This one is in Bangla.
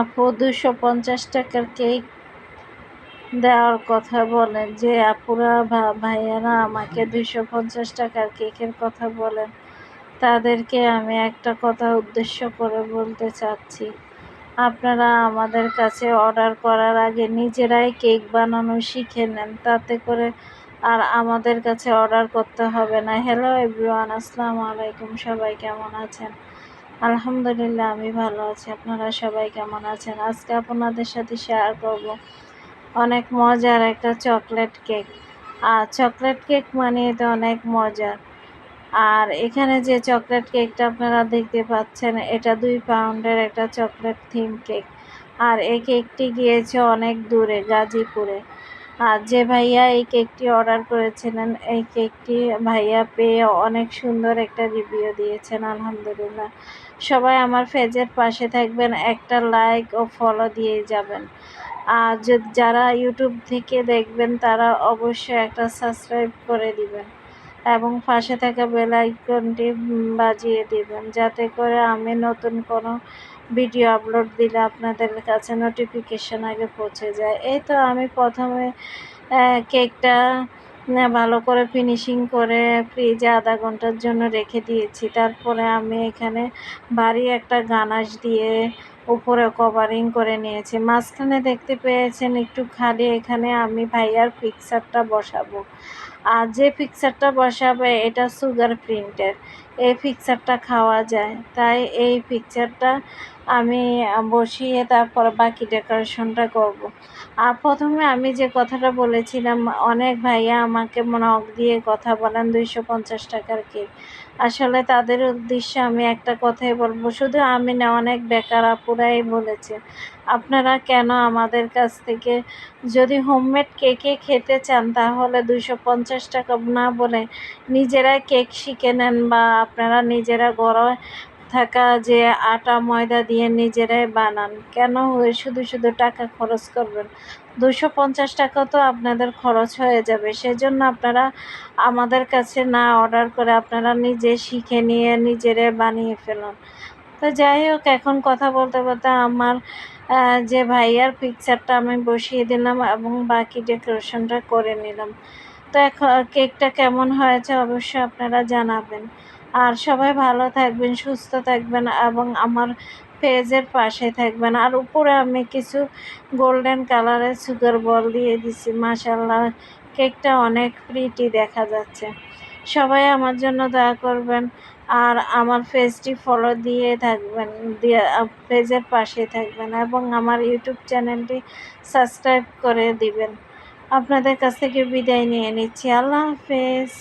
আপু, দুশো পঞ্চাশ টাকার কেক দেওয়ার কথা বলেন। যে আপুরা বা ভাইয়ারা আমাকে দুশো পঞ্চাশ টাকার কেকের কথা বলেন, তাদেরকে আমি একটা কথা উদ্দেশ্য করে বলতে চাচ্ছি। আপনারা আমাদের কাছে অর্ডার করার আগে নিজেরাই কেক বানানো শিখে নেন, তাতে করে আর আমাদের কাছে অর্ডার করতে হবে না। হ্যালো এভরিওয়ান আসসালামু আলাইকুম, সবাই কেমন আছেন? আলহামদুলিল্লাহ, আমি ভালো আছি। আপনারা সবাই কেমন আছেন? আজকে আপনাদের সাথে শেয়ার করব অনেক মজার একটা চকলেট কেক আর চকলেট কেক মানে তো অনেক মজার আর এখানে যে চকলেট কেকটা আপনারা দেখতে পাচ্ছেন, এটা দুই পাউন্ডের একটা চকলেট থিম কেক আর এই কেকটি গিয়েছে অনেক দূরে, গাজীপুরে। আর যে ভাইয়া এই কেকটি অর্ডার করেছিলেন, এই কেকটি ভাইয়া পেয়ে অনেক সুন্দর একটা রিভিউ দিয়েছেন, আলহামদুলিল্লাহ। সবাই আমার ফেজের পাশে থাকবেন, একটা লাইক ও ফলো দিয়ে যাবেন। আর যারা ইউটিউব থেকে দেখবেন, তারা অবশ্যই একটা সাবস্ক্রাইব করে দিবেন এবং পাশে থাকা বেল আইকনটি বাজিয়ে দিবেন, যাতে করে আমি নতুন কোনো ভিডিও আপলোড দিলে আপনাদের কাছে নোটিফিকেশন আগে পৌঁছে যায়। এই তো আমি প্রথমে কেকটা ভালো করে ফিনিশিং করে ফ্রিজে আধা ঘণ্টার জন্য রেখে দিয়েছি। তারপরে আমি এখানে ভারী একটা গানাশ দিয়ে উপরে কভারিং করে নিয়েছি। মাঝখানে দেখতে পেয়েছেন একটু খালি এখানে আমি ভাইয়ার পিকচারটা বসাবো। আর যে পিকচারটা বসাবে, এটা সুগার প্রিন্টের এই পিকচারটা খাওয়া যায়। তাই এই পিকচারটা আমি বসিয়ে তারপর বাকি ডেকোরেশনটা করব। আর প্রথমে আমি যে কথাটা বলেছিলাম, অনেক ভাইয়া আমাকে নখ দিয়ে কথা বলেন, দুইশো পঞ্চাশ টাকার কেক আসলে তাদের উদ্দেশ্যে আমি একটা কথাই বলব। শুধু আমি না, অনেক বেকার আপুরাই বলেছে আপনারা কেন আমাদের কাছ থেকে যদি হোমমেড কেকে খেতে চান, তাহলে দুশো পঞ্চাশ টাকা না বলে নিজেরাই কেক শিখে নেন বা আপনারা নিজেরা ঘরে থাকা যে আটা ময়দা দিয়ে নিজেরাই বানান। কেন হয়ে শুধু শুধু টাকা খরচ করবেন? দুশো পঞ্চাশ টাকা তো আপনাদের খরচ হয়ে যাবে। সেজন্য আপনারা আমাদের কাছে না অর্ডার করে আপনারা নিজে শিখে নিয়ে নিজেরাই বানিয়ে ফেলুন। তো যাই হোক, এখন কথা বলতে বলতে আমার যে ভাইয়ার পিকচারটা আমি বসিয়ে দিলাম এবং বাকি ডেকোরেশনটা করে নিলাম। তো এখন কেকটা কেমন হয়েছে অবশ্যই আপনারা জানাবেন। আর সবাই ভালো থাকবেন, সুস্থ থাকবেন এবং আমার পেজের পাশে থাকবেন। আর উপরে আমি কিছু গোল্ডেন কালারের সুগার বল দিয়ে দিছি। মাসাল্লাহ কেকটা অনেক প্রিটি দেখা যাচ্ছে। সবাই আমার জন্য দয়া করবেন। আর আমার ফেজটি ফলো দিয়ে থাকবেন, দিয়ে পেজের পাশে থাকবেন এবং আমার ইউটিউব চ্যানেলটি সাবস্ক্রাইব করে দিবেন। আপনাদের কাছ থেকে বিদায় নিয়ে নিচ্ছি। আল্লাহ হাফেজ।